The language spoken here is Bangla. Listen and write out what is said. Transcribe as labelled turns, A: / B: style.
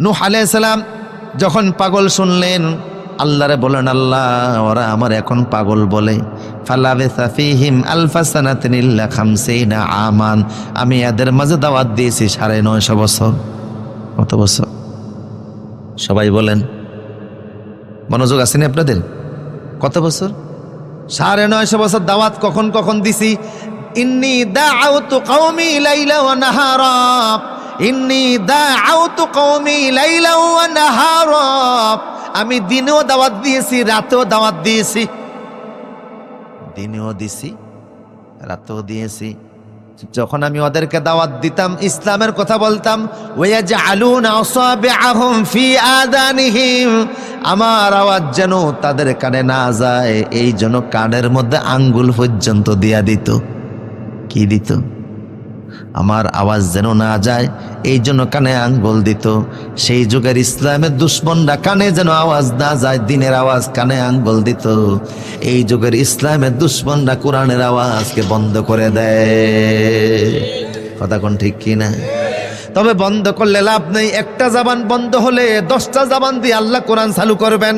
A: নূহ আলাইসালাম যখন পাগল শুনলেন, আল্লাহরে বলেন, আল্লাহ, ওরা আমার এখন পাগল বলে। ফালাবে সাফিহিম আলফা সানাতিনিল্লা খামসিনা আমান। আমি এদের মাঝে দাওয়াত দিয়েছি সাড়ে নয়শো বছর। কত বছর? সবাই বলেন, মনোযোগ আসেনি আপনাদের? কত বছর? সাড়ে নয়শো বছর দাওয়াত কখন কখন দিছি? ইন্নি দাআউতু কওমি লাইলা ওয়া নাহারা। ইন্নি দাআউতু কওমি লাইলা ওয়া নাহারা। আমি দিনেও দাওয়াত দিয়েছি, রাতেও দাওয়াত দিয়েছি। দিনেও দিছি, রাতেও দিয়েছি। যখন আমি ওদেরকে দাওয়াত দিতাম, ইসলামের কথা বলতাম আমার আওয়াজ যেন তাদের কানে না যায়, এই জন্য কানের মধ্যে আঙ্গুল পর্যন্ত দিয়া দিত। কি দিত। আমার আওয়াজ যেন না যায়, এই জন্য কানে আঙ্গুল দিত। সেই যুগের ইসলামের দুশ্মনরা কানে যেন আওয়াজ না যায়, দিনের আওয়াজ কানে আঙ্গুল দিত। এই যুগের ইসলামের দুশ্মনরা কোরআনের আওয়াজকে বন্ধ করে দেয়। কথা কোন ঠিক কি না? তবে বন্ধ করলে লাভ নেই। একটা জাবান বন্ধ হলে দশটা জাবান দিয়ে আল্লাহ কোরআন চালু করবেন।